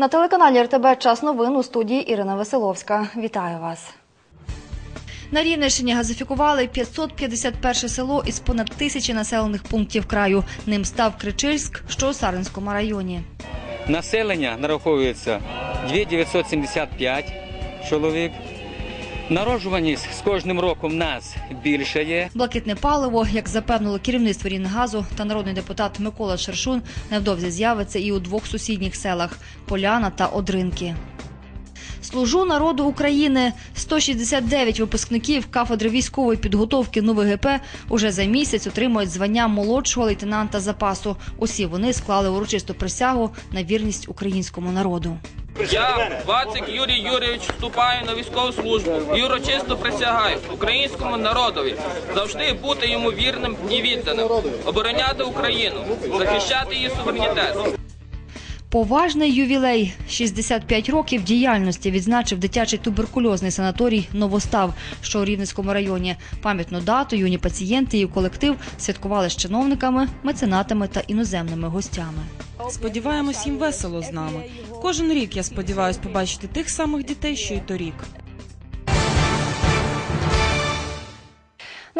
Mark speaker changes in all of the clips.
Speaker 1: На телеканалі РТБ час новин у студії Ірина Веселовська. Вітаю вас. На Рівненщині газифікували 551 село із понад тисячі населених пунктів краю. Ним став Кричильськ, що у Саринському районі.
Speaker 2: Населення нараховується 2975 чоловік. Народжуваність з кожним роком нас нас більшає.
Speaker 1: Блакитне паливо, як запевнило керівництво Рінгазу та народний депутат Микола Шершун, невдовзі з'явиться і у двох сусідніх селах Поляна та Одринки. Служу народу України. 169 випускників кафедри військової підготовки НУВГП уже за місяць отримують звання молодшого лейтенанта запасу. Усі вони склали урочисту присягу на вірність українському народу.
Speaker 3: Я, Вацик Юрій Юрійович, вступаю на військову службу і урочисто присягаю українському народові завжди бути йому вірним і відданим, обороняти Україну, захищати її суверенітет.
Speaker 1: Поважний ювілей 65 років діяльності відзначив дитячий туберкульозний санаторій Новостав, що у Рівненському районі. Пам'ятну дату юні пацієнти і колектив святкували з чиновниками, меценатами та іноземними гостями.
Speaker 4: Сподіваємось, їм весело з нами. Кожен рік я сподіваюся побачити тих самих дітей, що й торік.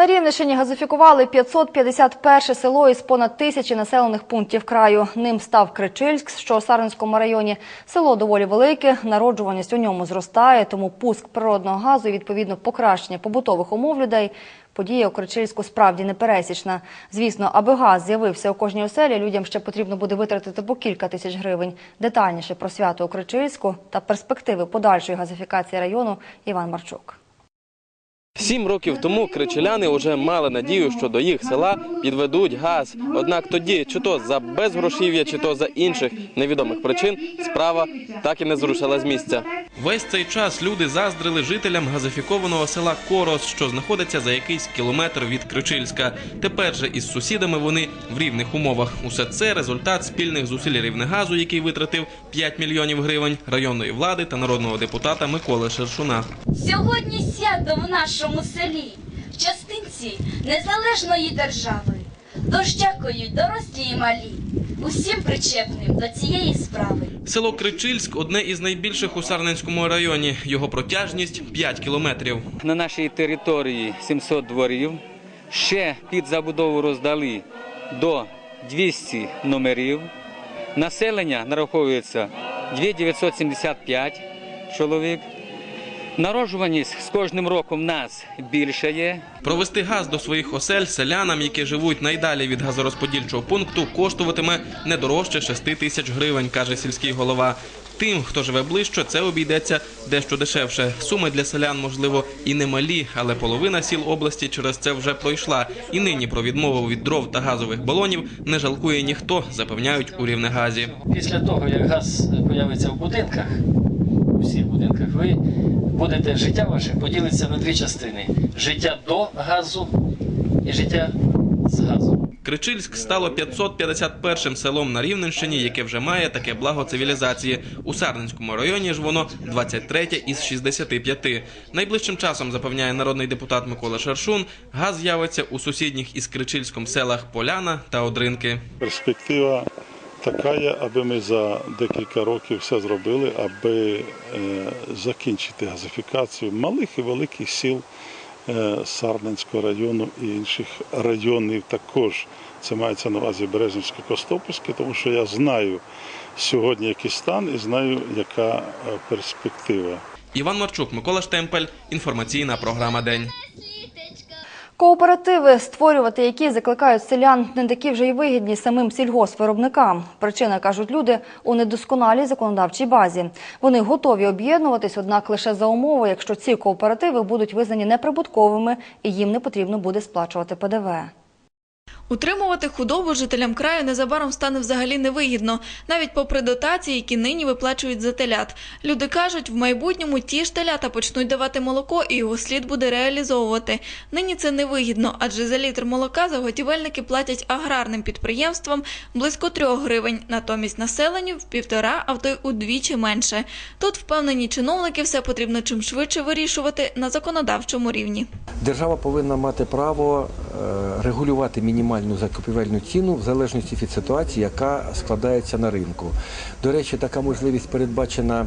Speaker 1: На Рівненщині газифікували 551 село із понад тисячі населених пунктів краю. Ним став Кричильськ, що у Сарненському районі. Село доволі велике, народжуваність у ньому зростає, тому пуск природного газу і відповідно покращення побутових умов людей. Подія у Кричильську справді непересічна. Звісно, аби газ з'явився у кожній оселі, людям ще потрібно буде витратити по кілька тисяч гривень. Детальніше про свято у Кричильську та перспективи подальшої газифікації району Іван Марчук.
Speaker 5: Сім років тому кричеляни вже мали надію, що до їх села підведуть газ. Однак тоді, чи то за безгрошів'я, чи то за інших невідомих причин, справа так і не зрушила з місця.
Speaker 6: Весь цей час люди заздрили жителям газифікованого села Корос, що знаходиться за якийсь кілометр від Кричильська. Тепер же із сусідами вони в рівних умовах. Усе це результат спільних зусиль Рівнегазу, який витратив 5 мільйонів гривень, районної влади та народного депутата Миколи Шершуна.
Speaker 7: Сьогодні свято в нашому селі, в частинці незалежної держави. Тож дякують дорослі і малі, усім причепним до цієї справи.
Speaker 6: Село Кричильськ одне із найбільших у Сарненському районі. Його протяжність 5 кілометрів.
Speaker 2: На нашій території 700 дворів. Ще під забудову роздали до 200 номерів. Населення нараховується 2975 чоловік. Народжуваність з кожним роком нас більшає.
Speaker 6: Провести газ до своїх осель селянам, які живуть найдалі від газорозподільчого пункту, коштуватиме не дорожче 6 тисяч гривень, каже сільський голова. Тим, хто живе ближче, це обійдеться дещо дешевше. Суми для селян, можливо, і немалі, але половина сіл області через це вже пройшла. І нині про відмову від дров та газових балонів не жалкує ніхто, запевняють у Рівнегазі.
Speaker 8: Після того, як газ з'явиться в будинках, у всіх будинках, ви будете життя ваше поділиться на дві частини: життя до газу і життя з газу.
Speaker 6: Кричильськ стало 551-м селом на Рівненщині, яке вже має таке благо цивілізації. У Сарненському районі ж воно 23 із 65. Найближчим часом, запевняє народний депутат Микола Шаршун, газ з'явиться у сусідніх із Кричильськом селах Поляна та Одринки.
Speaker 9: Перспектива така є, аби ми за декілька років все зробили, аби е, закінчити газифікацію малих і великих сіл е, Сарненського району і інших районів також. Це мається на увазі Бережнівське Костопольське, тому що я знаю сьогодні який стан і знаю, яка е, перспектива.
Speaker 6: Іван Марчук, Микола Штемпель. Інформаційна програма День.
Speaker 1: Кооперативи, створювати які закликають селян, не такі вже й вигідні самим сільгоспвиробникам. Причина, кажуть люди, у недосконалій законодавчій базі. Вони готові об'єднуватись, однак лише за умови, якщо ці кооперативи будуть визнані неприбутковими і їм не потрібно буде сплачувати ПДВ.
Speaker 10: Утримувати худобу жителям краю незабаром стане взагалі невигідно, навіть попри дотації, які нині виплачують за телят. Люди кажуть, в майбутньому ті ж телята почнуть давати молоко, і його слід буде реалізовувати. Нині це невигідно, адже за літр молока заготівельники платять аграрним підприємствам близько трьох гривень, натомість населенню в півтора, а в той удвічі менше. Тут впевнені чиновники все потрібно чим швидше вирішувати на законодавчому рівні.
Speaker 11: Держава повинна мати право е, регулювати мінімальні мінімальну закупівельну ціну в залежності від ситуації, яка складається на ринку. До речі, така можливість передбачена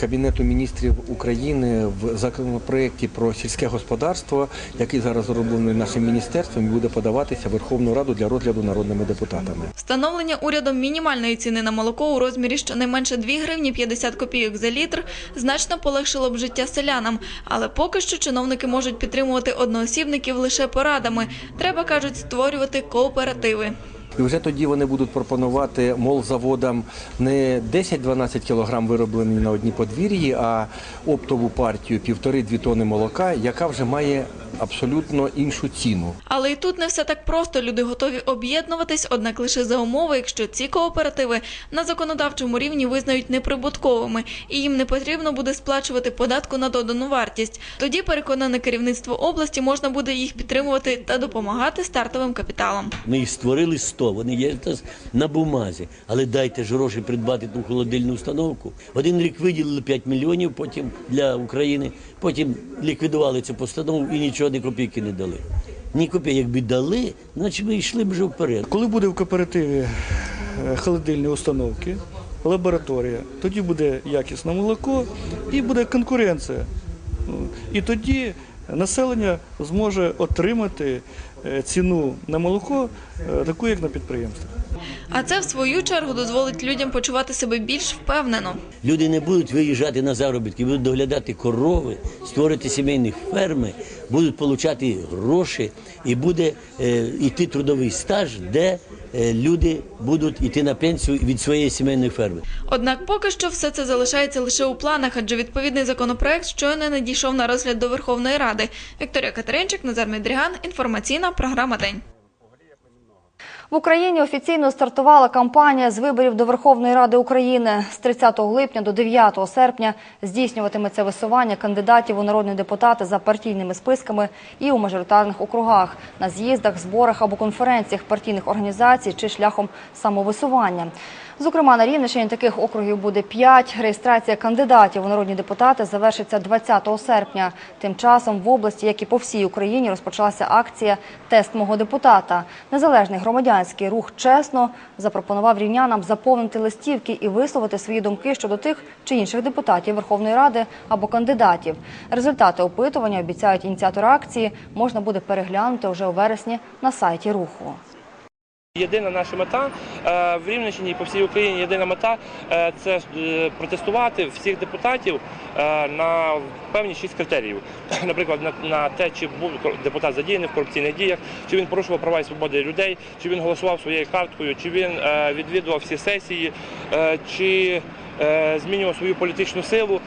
Speaker 11: Кабінету міністрів України в законопроєкті про сільське господарство, який зараз зроблений нашим міністерством буде подаватися Верховну Раду для розгляду народними депутатами.
Speaker 10: Встановлення урядом мінімальної ціни на молоко у розмірі щонайменше 2 гривні 50 копійок за літр значно полегшило б життя селянам. Але поки що чиновники можуть підтримувати одноосібників лише порадами. Треба, кажуть, створювати кооперативи.
Speaker 11: І вже тоді вони будуть пропонувати молзаводам не 10-12 кілограм вироблені на одній подвір'ї, а оптову партію півтори-дві тони молока, яка вже має абсолютно іншу ціну.
Speaker 10: Але і тут не все так просто. Люди готові об'єднуватись, однак лише за умови, якщо ці кооперативи на законодавчому рівні визнають неприбутковими, і їм не потрібно буде сплачувати податку на додану вартість. Тоді переконане керівництво області можна буде їх підтримувати та допомагати стартовим капіталам.
Speaker 12: Ми їх створили 100, вони є на бумазі. Але дайте ж гроші придбати ту холодильну установку. Один рік виділили 5 мільйонів потім для України, потім ліквідували цю постанову і нічого ні копійки не дали. Ні копійки, якби дали, значить ми йшли б вже вперед.
Speaker 13: Коли буде в кооперативі е, холодильні установки, лабораторія, тоді буде якісне молоко і буде конкуренція. І тоді населення зможе отримати е, ціну на молоко е, таку, як на підприємствах.
Speaker 10: А це в свою чергу дозволить людям почувати себе більш впевнено.
Speaker 12: Люди не будуть виїжджати на заробітки, будуть доглядати корови, створити сімейні ферми, будуть отримати гроші і буде е, йти трудовий стаж, де е, люди будуть йти на пенсію від своєї сімейної ферми.
Speaker 10: Однак поки що все це залишається лише у планах, адже відповідний законопроект щойно не дійшов на розгляд до Верховної Ради. Вікторія Катеринчик, Назар Медріган, інформаційна програма День.
Speaker 1: В Україні офіційно стартувала кампанія з виборів до Верховної Ради України. З 30 липня до 9 серпня здійснюватиметься висування кандидатів у народні депутати за партійними списками і у мажоритарних округах, на з'їздах, зборах або конференціях партійних організацій чи шляхом самовисування. Зокрема, на Рівненщині таких округів буде 5. Реєстрація кандидатів у народні депутати завершиться 20 серпня. Тим часом в області, як і по всій Україні, розпочалася акція Тест мого депутата. Незалежний громадянський рух чесно запропонував рівнянам заповнити листівки і висловити свої думки щодо тих чи інших депутатів Верховної Ради або кандидатів. Результати опитування обіцяють ініціатори акції можна буде переглянути вже у вересні на сайті руху.
Speaker 14: Єдина наша мета е, в Рівненщині і по всій Україні єдина мета е, це е, протестувати всіх депутатів на певні шість критеріїв. Наприклад, на, те, чи був депутат задіяний в корупційних діях, чи він порушував права і свободи людей, чи він голосував своєю карткою, чи він відвідував всі сесії, чи змінював свою політичну силу.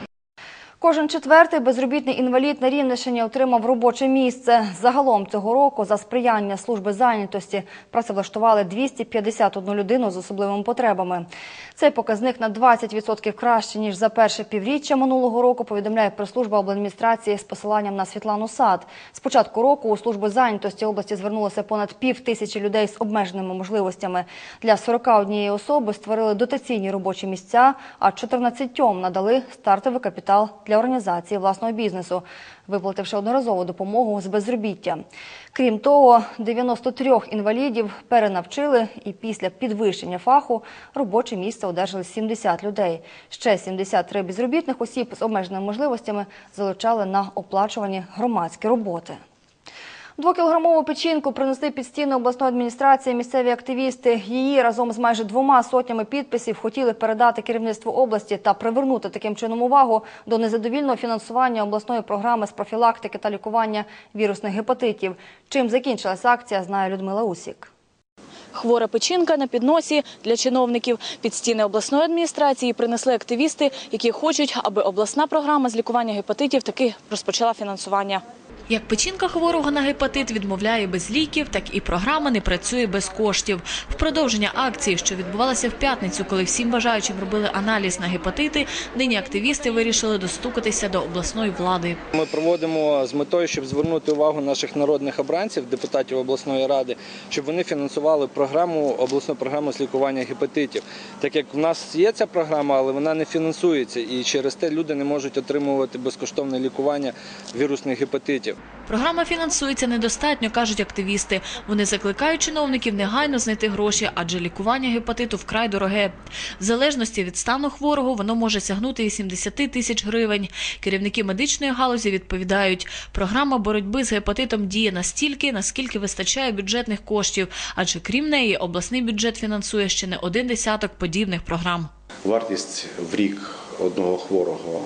Speaker 1: Кожен четвертий безробітний інвалід на Рівненщині отримав робоче місце. Загалом цього року за сприяння служби зайнятості працевлаштували 251 людину з особливими потребами. Цей показник на 20% краще, ніж за перше півріччя минулого року, повідомляє прес-служба обладміністрації з посиланням на Світлану Сад. З початку року у службу зайнятості області звернулося понад пів тисячі людей з обмеженими можливостями. Для 41 особи створили дотаційні робочі місця, а 14 надали стартовий капітал для організації власного бізнесу, виплативши одноразову допомогу з безробіття. Крім того, 93 інвалідів перенавчили і після підвищення фаху робоче місце одержали 70 людей. Ще 73 безробітних осіб з обмеженими можливостями залучали на оплачувані громадські роботи. Двокілограмову печінку принесли під стіни обласної адміністрації місцеві активісти. Її разом з майже двома сотнями підписів хотіли передати керівництву області та привернути таким чином увагу до незадовільного фінансування обласної програми з профілактики та лікування вірусних гепатитів. Чим закінчилася акція, знає Людмила Усік.
Speaker 15: Хвора печінка на підносі для чиновників. Під стіни обласної адміністрації принесли активісти, які хочуть, аби обласна програма з лікування гепатитів таки розпочала фінансування.
Speaker 16: Як печінка хворого на гепатит відмовляє без ліків, так і програма не працює без коштів. В продовження акції, що відбувалася в п'ятницю, коли всім бажаючим робили аналіз на гепатити, нині активісти вирішили достукатися до обласної влади.
Speaker 17: Ми проводимо з метою, щоб звернути увагу наших народних обранців, депутатів обласної ради, щоб вони фінансували програму обласну програму з лікування гепатитів. Так як в нас є ця програма, але вона не фінансується, і через те люди не можуть отримувати безкоштовне лікування вірусних гепатитів.
Speaker 16: Програма фінансується недостатньо, кажуть активісти. Вони закликають чиновників негайно знайти гроші, адже лікування гепатиту вкрай дороге. В залежності від стану хворого воно може сягнути і 70 тисяч гривень. Керівники медичної галузі відповідають, програма боротьби з гепатитом діє настільки, наскільки вистачає бюджетних коштів, адже крім неї обласний бюджет фінансує ще не один десяток подібних програм.
Speaker 18: Вартість в рік одного хворого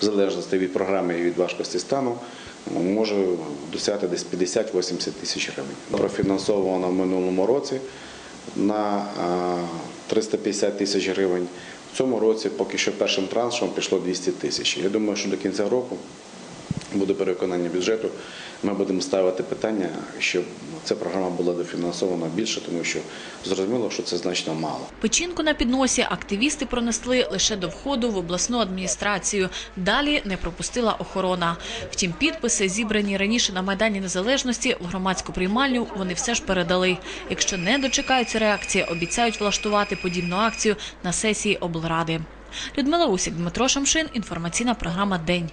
Speaker 18: в залежності від програми і від важкості стану може досягти десь 50-80 тисяч гривень. Профінансовано в минулому році на 350 тисяч гривень. В цьому році поки що першим траншем пішло 200 тисяч. Я думаю, що до кінця року буде переконання бюджету. Ми будемо ставити питання, щоб ця програма була дофінансована більше, тому що зрозуміло, що це значно мало.
Speaker 16: Печінку на підносі активісти пронесли лише до входу в обласну адміністрацію. Далі не пропустила охорона. Втім, підписи, зібрані раніше на Майдані Незалежності, в громадську приймальню вони все ж передали. Якщо не дочекаються реакції, обіцяють влаштувати подібну акцію на сесії облради. Людмила Усік, Дмитро Шамшин. Інформаційна програма День.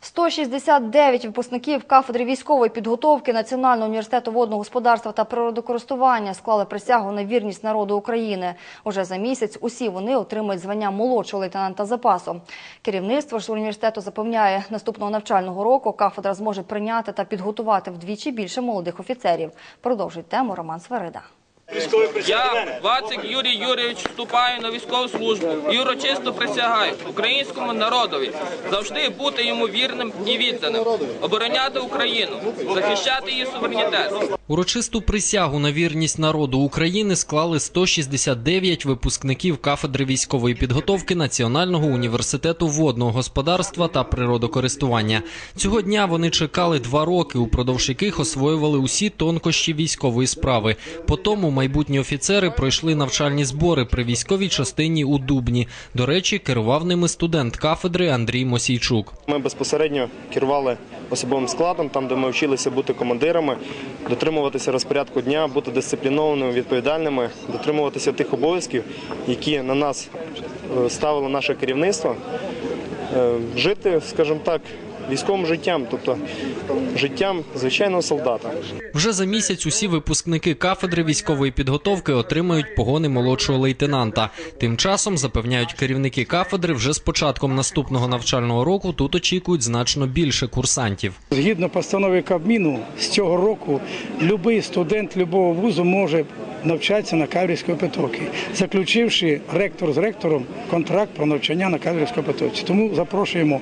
Speaker 1: 169 випускників кафедри військової підготовки Національного університету водного господарства та природокористування склали присягу на вірність народу України. Уже за місяць усі вони отримують звання молодшого лейтенанта запасу. Керівництво ж університету запевняє, наступного навчального року кафедра зможе прийняти та підготувати вдвічі більше молодих офіцерів. Продовжує тему Роман Свирида.
Speaker 3: Я, Вацик Юрій Юрійович, вступаю на військову службу і урочисто присягаю українському народові завжди бути йому вірним і відданим, обороняти Україну, захищати її суверенітет.
Speaker 19: Урочисту присягу на вірність народу України склали 169 випускників кафедри військової підготовки Національного університету водного господарства та природокористування. Цього дня вони чекали два роки, упродовж яких освоювали усі тонкощі військової справи. По тому майбутні офіцери пройшли навчальні збори при військовій частині у Дубні. До речі, керував ними студент кафедри Андрій Мосійчук.
Speaker 20: Ми безпосередньо керували особовим складом, там, де ми вчилися бути командирами, дотримуватися розпорядку дня, бути дисциплінованими, відповідальними, дотримуватися тих обов'язків, які на нас е, ставило наше керівництво, Е, жити, скажімо так, військовим життям, тобто життям звичайного солдата.
Speaker 19: Вже за місяць усі випускники кафедри військової підготовки отримають погони молодшого лейтенанта. Тим часом запевняють керівники кафедри, вже з початком наступного навчального року тут очікують значно більше курсантів.
Speaker 21: Згідно постанови Кабміну, з цього року будь-який студент будь-якого вузу може навчатися на кадрівській підготовці, заключивши ректор з ректором контракт про навчання на кадрівській підготовці. Тому запрошуємо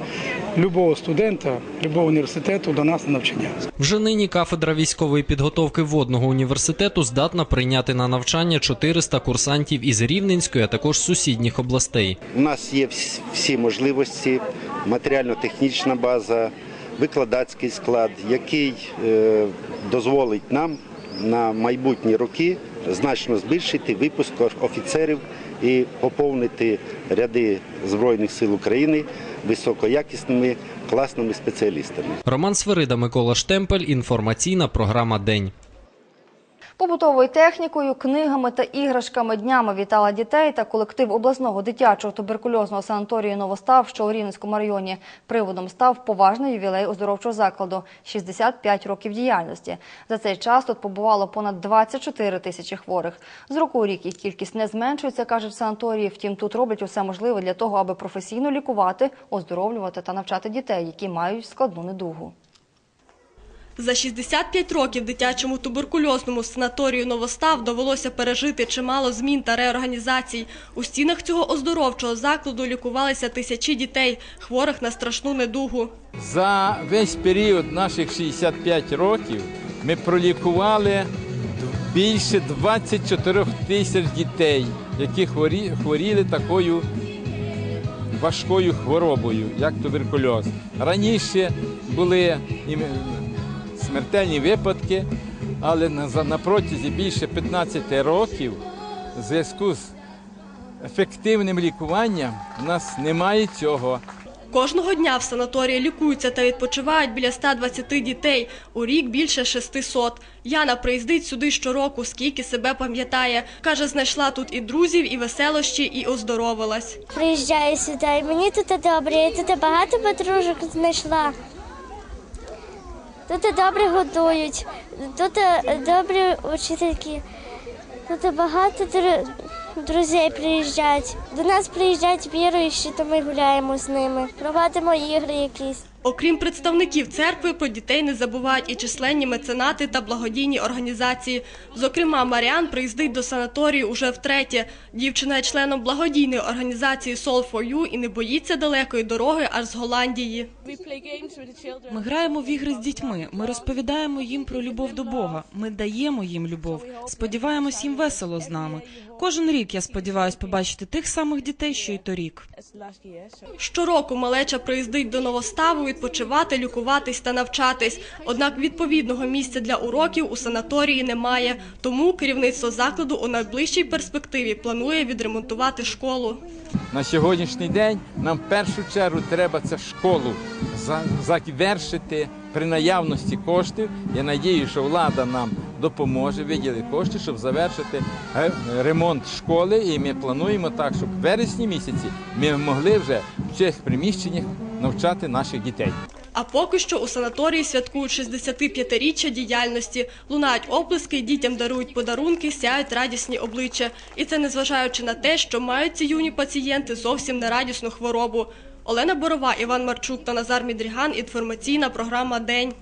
Speaker 21: будь-якого студента, будь-якого університету до нас на навчання.
Speaker 19: Вже нині кафедра військової підготовки водного університету здатна прийняти на навчання 400 курсантів із Рівненської, а також сусідніх областей.
Speaker 22: У нас є вс- всі можливості, матеріально-технічна база, викладацький склад, який е, дозволить нам на майбутні роки значно збільшити випуск офіцерів і поповнити ряди Збройних сил України високоякісними класними спеціалістами.
Speaker 19: Роман Свирида, Микола Штемпель. Інформаційна програма День.
Speaker 1: Побутовою технікою, книгами та іграшками днями вітала дітей та колектив обласного дитячого туберкульозного санаторію Новостав, що у Рівненському районі. Приводом став поважний ювілей оздоровчого закладу – 65 років діяльності. За цей час тут побувало понад 24 тисячі хворих. З року у рік їх кількість не зменшується, кажуть в санаторії. Втім, тут роблять усе можливе для того, аби професійно лікувати, оздоровлювати та навчати дітей, які мають складну недугу.
Speaker 23: За 65 років дитячому туберкульозному санаторію Новостав довелося пережити чимало змін та реорганізацій. У стінах цього оздоровчого закладу лікувалися тисячі дітей, хворих на страшну недугу.
Speaker 24: За весь період наших 65 років ми пролікували більше 24 тисяч дітей, які хворі, хворіли такою важкою хворобою, як туберкульоз. Раніше були смертельні випадки, але на, протязі більше 15 років в зв'язку з ефективним лікуванням у нас немає цього.
Speaker 23: Кожного дня в санаторії лікуються та відпочивають біля 120 дітей, у рік більше 600. Яна приїздить сюди щороку, скільки себе пам'ятає. Каже, знайшла тут і друзів, і веселощі, і оздоровилась.
Speaker 25: Приїжджаю сюди, і мені тут добре, я тут багато подружок знайшла.
Speaker 26: Тут добре годують, тут е, добрі учительки, тут багато дру- друзей приїжджають. До нас приїжджають віруючі, то ми гуляємо з ними, проводимо ігри якісь.
Speaker 23: Окрім представників церкви, про дітей не забувають і численні меценати та благодійні організації. Зокрема, Маріан приїздить до санаторію уже втретє. Дівчина є членом благодійної організації Soul for You і не боїться далекої дороги аж з Голландії.
Speaker 27: Ми граємо в ігри з дітьми. Ми розповідаємо їм про любов до Бога. Ми даємо їм любов. Сподіваємось, їм весело з нами. Кожен рік я сподіваюся побачити тих самих дітей, що й торік.
Speaker 23: Щороку малеча приїздить до новоставу відпочивати, лікуватись та навчатись. Однак відповідного місця для уроків у санаторії немає. Тому керівництво закладу у найближчій перспективі планує відремонтувати школу.
Speaker 24: На сьогоднішній день нам в першу чергу треба це школу за- завершити при наявності коштів. Я надію, що влада нам допоможе виділити кошти, щоб завершити е, ремонт школи. І ми плануємо так, щоб в вересні місяці ми могли вже в цих приміщеннях навчати наших дітей.
Speaker 23: А поки що у санаторії святкують 65-річчя діяльності. Лунають оплески, дітям дарують подарунки, сяють радісні обличчя. І це незважаючи на те, що мають ці юні пацієнти зовсім не радісну хворобу. Олена Борова, Іван Марчук та Назар Мідріган. Інформаційна програма День.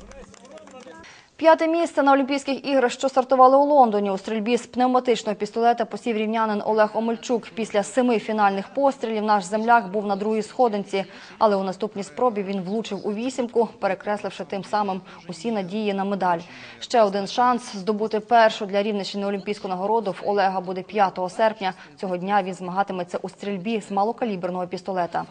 Speaker 1: П'яте місце на Олімпійських іграх, що стартували у Лондоні. У стрільбі з пневматичного пістолета посів рівнянин Олег Омельчук. Після семи фінальних пострілів наш земляк був на другій сходинці, але у наступній спробі він влучив у вісімку, перекресливши тим самим усі надії на медаль. Ще один шанс здобути першу для Рівненщини олімпійську нагороду в Олега буде 5 серпня. Цього дня він змагатиметься у стрільбі з малокаліберного пістолета.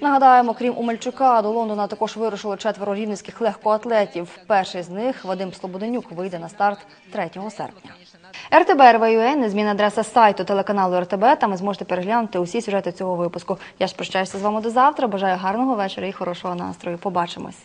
Speaker 1: Нагадаємо, крім Омельчука, до Лондона також вирушили четверо рівненських легкоатлетів. Перший з них Вадим Слободенюк вийде на старт 3 серпня. РТБ РВЮЕ – незмінна адреса сайту телеканалу РТБ. Там ви зможете переглянути усі сюжети цього випуску. Я ж прощаюся з вами до завтра. Бажаю гарного вечора і хорошого настрою. Побачимось.